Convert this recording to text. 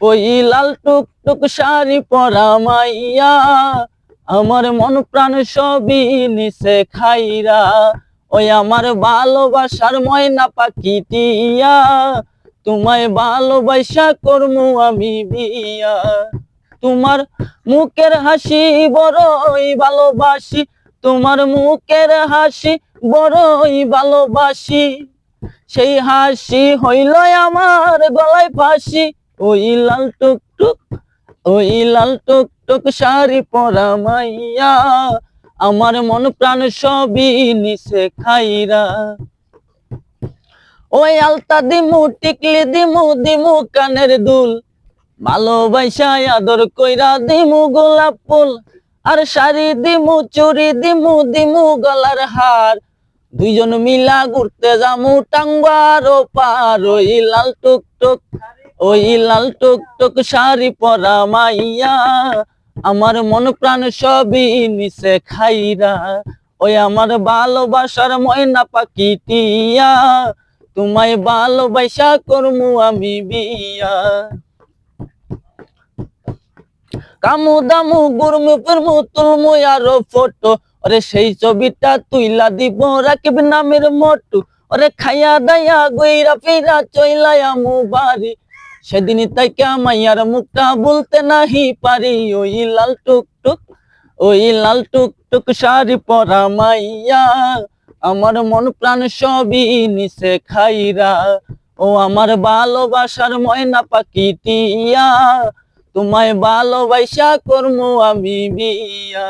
ওই লাল টুক টুক শাড়ি পরা মাইয়া, আমার মন প্রাণ সবই নিছে খাইরা। ওই আমার ভালোবাসার ময়না পাখি টিয়া, তোমায় ভালোবাসা করমু আমি বিয়া। তোমার মুখের হাসি বড়ই ভালোবাসি, তোমার মুখের হাসি বড়ই ভালোবাসি। সেই হাসি হইল আমার গলায় ফাঁসি ওই লাল টুক টুক ওই লাল টুক টুক শাড়ি পরা মাইয়া, আমার মন প্রাণ সবই নিছে খাইরা। ওই আলতা দিমু, টিকলি দিমু দিমু কানের দুল ভালোবাসায় আদর কইরা দিমু গোলাপ ফুল, আর শাড়ি দিমু চুরি দিমু দিমু গলার হার। দুইজন মিলা ঘুরতে যামু টাঙ্গার ও পার ওই লাল টুক টুক ওই লাল টুক টুক শাড়ি পরা মাইয়া, আমার মন প্রাণ সবই নিছে খাইরা। ওই আমার ভালোবাসার ময়না পাখি টিয়া তোমায় ভালোবাসা করমু আমি বিয়া। কামু দামু গুরমু ফিরমু তুলমু আরও ফটো, ওরে সেই ছবিটা তুইলা দিব, রাখিব নামের মটু। ওরে খাইয়া দাইয়া গইরা ফিরা চইলায়া মু বাড়ি সেদিন তাইকা মাইয়ার মুখটা বলতে নাহি পারি? ওই লাল টুক টুক ওই লাল টুক টুক শাড়ি পরা মাইয়া, আমার মন প্রাণ সবই নিছে খাইরা। ও আমার ভালোবাসার ময়না পাখি তোমায় ভালোবাসা করমু আমি বিয়া।